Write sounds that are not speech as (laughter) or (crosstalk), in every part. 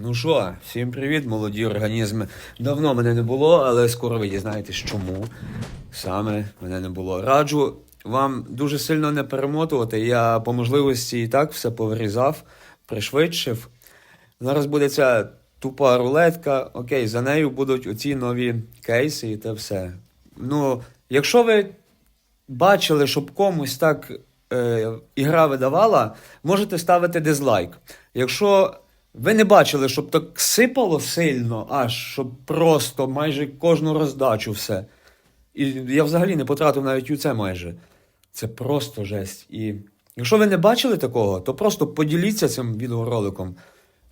Ну що, всім привіт, молоді організми. Давно мене не було, але скоро ви дізнаєтесь, чому саме мене не було. Раджу вам дуже сильно не перемотувати. Я по можливості і так все повирізав, пришвидшив. Зараз буде ця тупа рулетка. Окей, за нею будуть оці нові кейси і те все. Ну, якщо ви бачили, щоб комусь так е, ігра видавала, можете ставити дизлайк. Якщо ви не бачили, щоб так сипало сильно, аж щоб просто майже кожну роздачу все. І я взагалі не потратив навіть у це майже. Це просто жесть. І якщо ви не бачили такого, то просто поділіться цим відеороликом.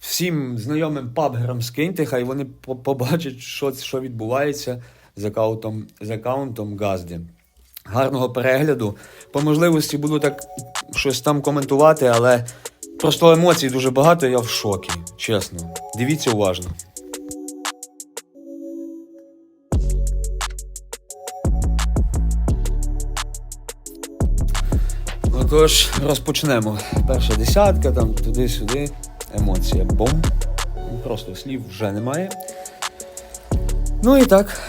Всім знайомим пабгерам скиньте, хай вони побачать, що, що відбувається з аккаунтом, з аккаунтом Газди. Гарного перегляду. По можливості буду так щось там коментувати, але просто емоцій дуже багато, я в шокі. Чесно. Дивіться уважно. Отож, розпочнемо. Перша десятка, там туди-сюди. Емоція. Бом. Просто слів вже немає. Ну і так.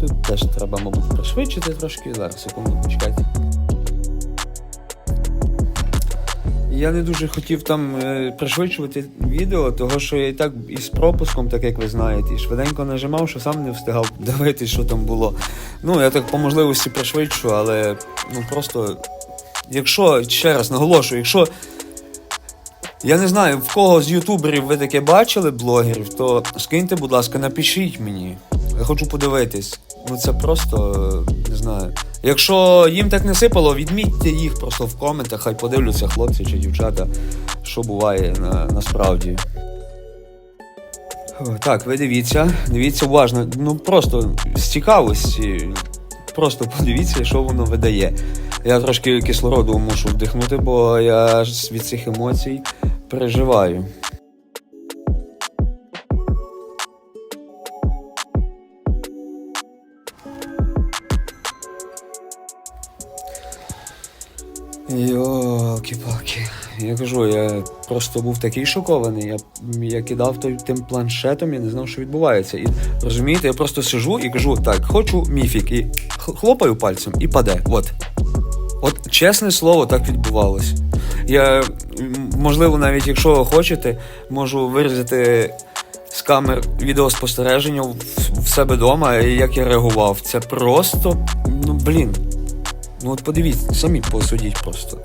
Тут теж треба, мабуть, пришвидшити трошки. Зараз, секунду, почекайте. Я не дуже хотів там е, пришвидшувати відео, того що я і так із пропуском, так як ви знаєте, і швиденько нажимав, що сам не встигав (laughs) дивитися, що там було. Ну, я так по можливості пришвидшу, але ну просто. Якщо, ще раз наголошую, якщо я не знаю, в кого з ютуберів ви таке бачили, блогерів, то скиньте, будь ласка, напишіть мені. Я хочу подивитись. Ну це просто е, не знаю. Якщо їм так не сипало, відмітьте їх просто в коментах, хай подивляться хлопці чи дівчата, що буває на, насправді. Так, ви дивіться, дивіться уважно. Ну просто з цікавості. Просто подивіться, що воно видає. Я трошки кислороду мушу вдихнути, бо я від цих емоцій переживаю. Йолки-палки. Я кажу, я просто був такий шокований. Я, я кидав той тим планшетом, я не знав, що відбувається. І розумієте, я просто сижу і кажу, так, хочу міфік, і хлопаю пальцем і паде. От. От чесне слово, так відбувалось. Я, можливо, навіть якщо хочете, можу вирізати з камер відеоспостереження в, себе вдома, як я реагував. Це просто, ну блін. Ну от подивіться, самі посудіть просто.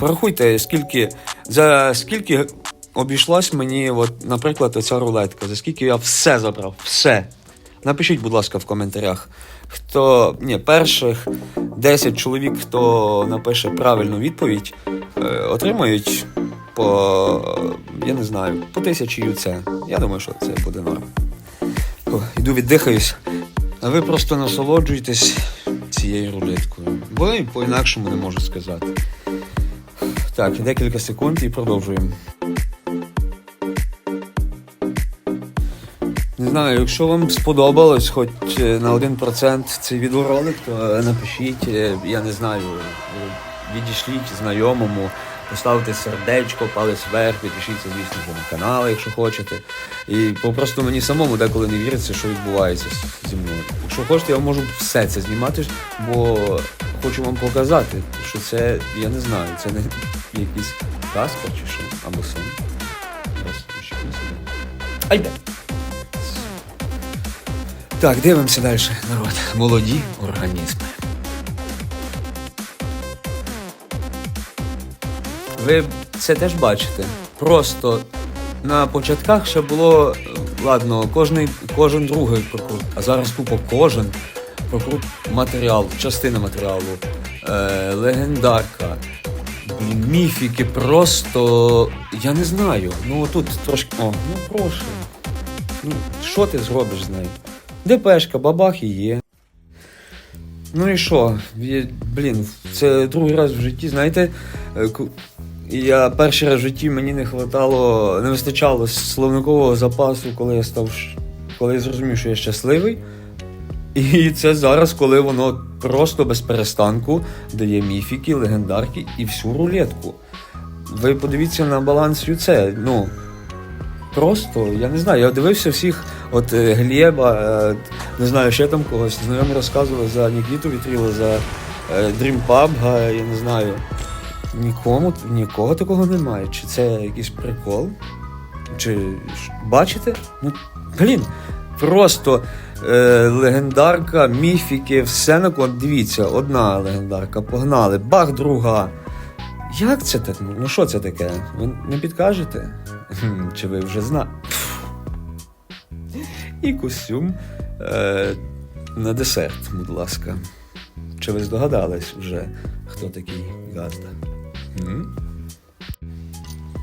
Порахуйте, скільки, за скільки обійшлась мені, от, наприклад, оця рулетка, за скільки я все забрав, все. Напишіть, будь ласка, в коментарях. Хто. Ні, перших 10 чоловік, хто напише правильну відповідь, е, отримають по. Я не знаю, по тисячі ЮЦ. Я думаю, що це буде норм. О, Іду віддихаюсь. А ви просто насолоджуйтесь цією рулеткою. Бо і по-інакшому не можу сказати. Так, декілька секунд і продовжуємо. Не знаю, якщо вам сподобалось хоч е, на 1% цей відеоролик, то е, напишіть, е, я не знаю, відійшліть знайомому, поставте сердечко, палець вверх, підпишіться, звісно, на канал, якщо хочете. І попросту мені самому деколи не віриться, що відбувається зі мною. Якщо хочете, я можу все це знімати, бо хочу вам показати, що це, я не знаю, це не якийсь казка чи що, або сон. Айде! Так, дивимося далі, народ. Молоді організми. Ви це теж бачите. Просто на початках ще було, ладно, кожний, кожен другий прокрут, а зараз тупо кожен прокрут матеріал, частина матеріалу, е, легендарка, міфіки, просто. Я не знаю. Ну тут трошки. О, ну прошу. Ну, що ти зробиш з нею? ДПшка, бабах і є. Ну і що? Блін, це другий раз в житті, знаєте, е, я перший раз в житті мені не хватало, не вистачало словникового запасу, коли я став коли я зрозумів, що я щасливий. І це зараз, коли воно просто без перестанку дає міфіки, легендарки і всю рулетку. Ви подивіться на баланс ЮЦ. Ну, Просто, я не знаю, я дивився всіх, от е, Глєба, е, не знаю, ще там когось. Знайомі розказували за Нікіту Вітріла, за е, Dream PUBG, я не знаю. Нікому, нікого такого немає. Чи це якийсь прикол? Чи бачите? Ну, блін, просто е, легендарка, міфіки, все на кон. Дивіться, одна легендарка, погнали, бах, друга. Як це так? Ну що це таке? Ви не підкажете? Чи ви вже знаєте? І костюм е, на десерт, будь ласка. Чи ви здогадались вже, хто такий Газда?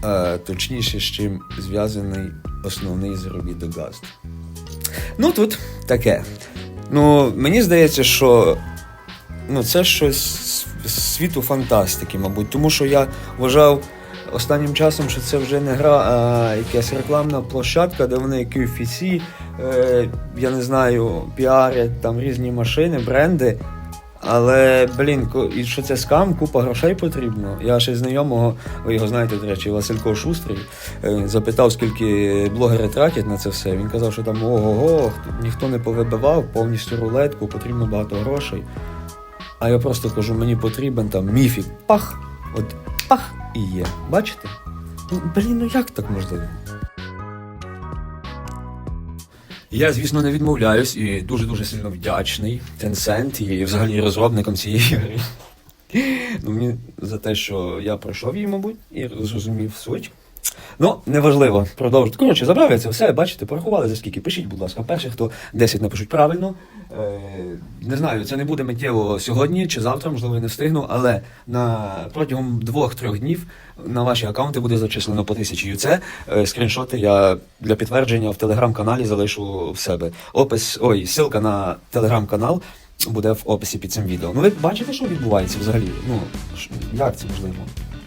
Е, точніше, з чим зв'язаний основний заробіток Газда. Ну тут таке. Ну, мені здається, що ну, це щось з світу фантастики, мабуть. Тому що я вважав останнім часом, що це вже не гра, а якась рекламна площадка, де вони QFC, е, я не знаю, піарять там різні машини, бренди. Але, блін, і що це скам, купа грошей потрібно. Я ще знайомого, ви його знаєте, до речі, Василько Шустрий, е, запитав, скільки блогери тратять на це все. Він казав, що там ого-го, ніхто не повибивав, повністю рулетку, потрібно багато грошей. А я просто кажу, мені потрібен там міфік. Пах! От пах і є. Бачите? Ну, блін, ну як так можливо? Я, звісно, не відмовляюсь і дуже-дуже сильно вдячний Tencent і взагалі розробникам цієї гри. Ну, мені за те, що я пройшов її, мабуть, і зрозумів суть. Ну, неважливо, продовжуйте. Коротше, забрав я це все, бачите, порахували за скільки. Пишіть, будь ласка, перші, хто 10 напишуть правильно. Е, не знаю, це не буде миттєво сьогодні чи завтра, можливо, не встигну, але на протягом двох-трьох днів на ваші аккаунти буде зачислено по тисячі ЮЦ. Е, скріншоти я для підтвердження в телеграм-каналі залишу в себе. Опис, ой, ссылка на телеграм-канал буде в описі під цим відео. Ну ви бачите, що відбувається взагалі? Ну, як це можливо?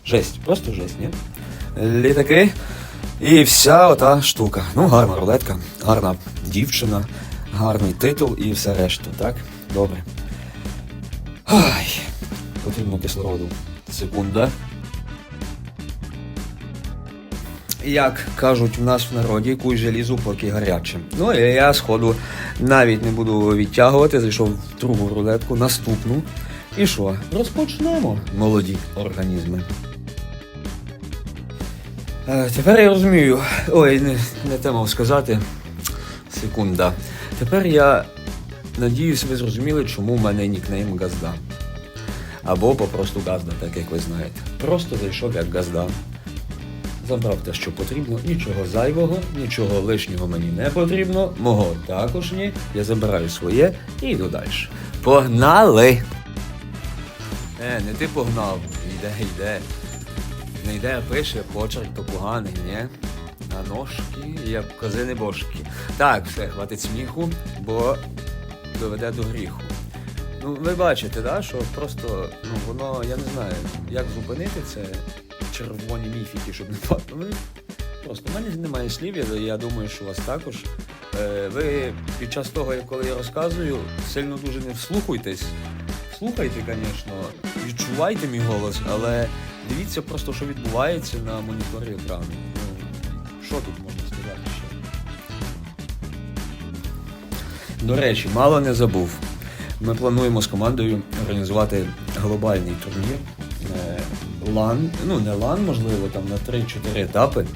Жесть, просто жесть, ні? Літаки і вся ота штука. Ну, гарна рулетка, гарна дівчина, гарний титул і все решта, так? Добре. Ай, потрібно кислороду. Секунда. Як кажуть в нас в народі, куй желізу, поки гаряче. Ну і я сходу навіть не буду відтягувати, зайшов в другу рулетку, наступну. І що? Розпочнемо, молоді організми. Е, Тепер я розумію. Ой, не, не те мав сказати. Секунда. Тепер я надіюсь, ви зрозуміли, чому в мене нікнейм Газда. Або попросту Газда, так як ви знаєте. Просто зайшов як Газда. Забрав те, що потрібно, нічого зайвого, нічого лишнього мені не потрібно, мого також ні. Я забираю своє і йду далі. Погнали! Е, не ти погнав. Йде, йде. Не йде, а пише, почерк поганий, ні? На ножки, як козини бошки. Так, все, хватить сміху, бо доведе до гріху. Ну, ви бачите, да, що просто, ну, воно, я не знаю, як зупинити це червоні міфіки, щоб не падати. Ну, Просто в мене немає слів, я, я думаю, що у вас також. Е, ви під час того, коли я розказую, сильно дуже не вслухуйтесь. Слухайте, звісно, відчувайте мій голос, але дивіться просто, що відбувається на моніторі екрану. Ну, що тут можна сказати ще? До речі, мало не забув. Ми плануємо з командою організувати глобальний турнір. е, Лан, ну не лан, можливо, там на 3-4 етапи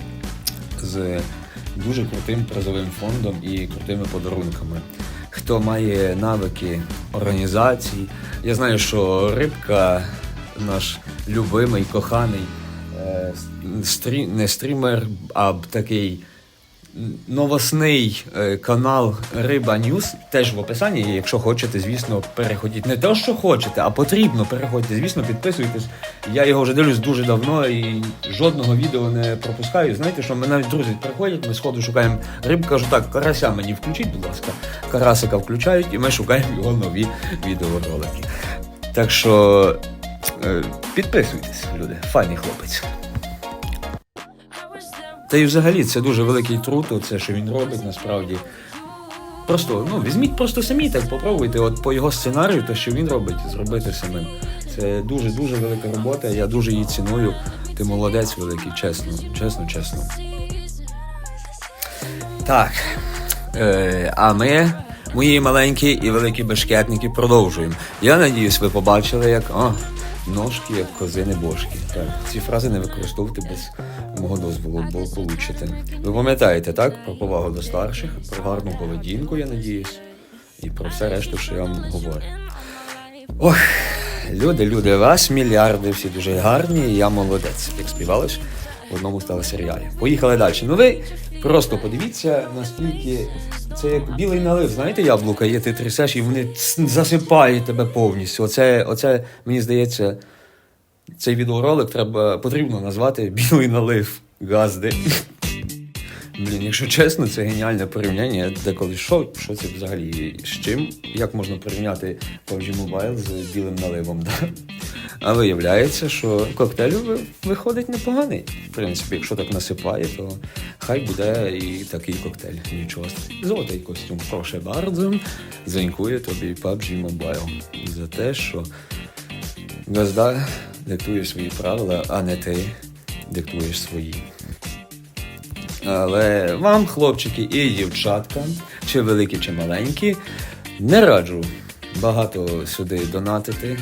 з дуже крутим призовим фондом і крутими подарунками. Хто має навики організацій, я знаю, що рибка, наш любимий, коханий е, стрі, не стрімер, а такий новосний е, канал Риба Ньюс теж в описанні. Якщо хочете, звісно, переходіть. Не те, що хочете, а потрібно переходьте. Звісно, підписуйтесь. Я його вже дивлюсь дуже давно і жодного відео не пропускаю. Знаєте, що ми навіть друзі приходять, ми сходу шукаємо рибу. Кажу, так, карася мені включіть, будь ласка. Карасика включають, і ми шукаємо його нові відеоролики. Так що підписуйтесь, люди. Файний хлопець. Та й взагалі це дуже великий труд, це що він робить насправді. Просто ну візьміть просто самі так попробуйте. От по його сценарію, те, що він робить, зробити самим. Це дуже дуже велика робота. Я дуже її ціную. Ти молодець великий, чесно, чесно, чесно. Так. Е, а ми, мої маленькі і великі бешкетники, продовжуємо. Я надіюсь, ви побачили, як о, ножки, як козини бошки. Так, ці фрази не використовуйте без мого дозволу, бо получите. Ви пам'ятаєте, так? Про повагу до старших, про гарну поведінку, я надіюсь, і про все решту, що я вам говорю. Ох, люди, люди, вас мільярди, всі дуже гарні, і я молодець, як співалось в одному з телесеріалів. Поїхали далі. Ну ви просто подивіться, наскільки це як білий налив. Знаєте, яблука є, ти трясеш, і вони засипають тебе повністю. Оце, оце мені здається, цей відеоролик треба потрібно назвати білий налив газди. Блін, якщо чесно, це геніальне порівняння. Деколи що, що це взагалі з чим? Як можна порівняти PUBG Mobile з білим наливом? Да? А виявляється, що коктейль виходить непоганий. В принципі, якщо так насипає, то хай буде і такий коктейль. Нічого. Золотий костюм. Прошу bardzo. Дзенькує тобі PUBG Mobile за те, що газда диктує свої правила, а не ти диктуєш свої. Але вам, хлопчики і дівчатка, чи великі, чи маленькі, не раджу багато сюди донатити.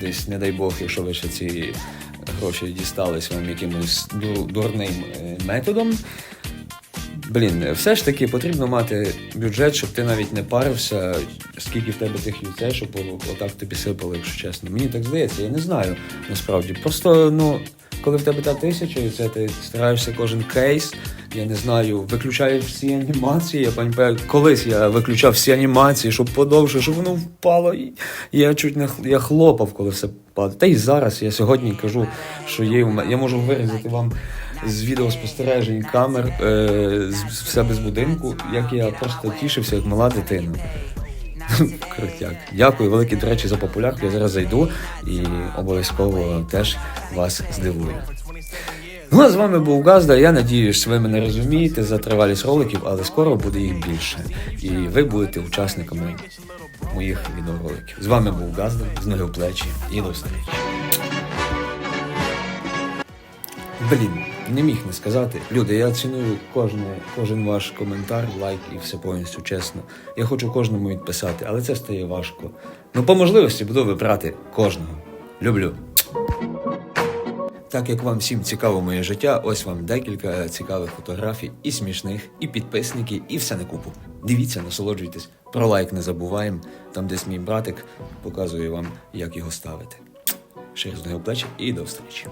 Десь, не дай Бог, якщо ви ще ці гроші дістались вам якимось дурним е, методом. Блін, все ж таки потрібно мати бюджет, щоб ти навіть не парився, скільки в тебе тих яйцей, щоб отак тобі сипало, якщо чесно. Мені так здається, я не знаю насправді. Просто, ну, коли в тебе та тисяча, і це ти стараєшся кожен кейс, я не знаю, виключаєш всі анімації. Я пам'ятаю, колись я виключав всі анімації, щоб подовше, щоб воно впало. І я чуть не я хлопав, коли все падає. Та й зараз я сьогодні кажу, що є в мене. Я можу вирізати вам з відеоспостережень камер е, з себе з будинку, як я просто тішився, як мала дитина. Крутяк. Дякую велике, до речі, за популярку. Я зараз зайду і обов'язково теж вас здивую. Ну, а з вами був Газда. Я надіюсь, ви мене розумієте за тривалість роликів, але скоро буде їх більше. І ви будете учасниками моїх відеороликів. З вами був Газда, з в плечі і до зустрічі. Блін, не міг не сказати. Люди, я ціную кожне, кожен ваш коментар, лайк і все повністю чесно. Я хочу кожному відписати, але це стає важко. Ну, по можливості буду вибирати кожного. Люблю. Так як вам всім цікаво моє життя, ось вам декілька цікавих фотографій, і смішних, і підписники, і все на купу. Дивіться, насолоджуйтесь. Про лайк не забуваємо. Там десь мій братик показує вам, як його ставити. Ще раз до плечі і до зустрічі.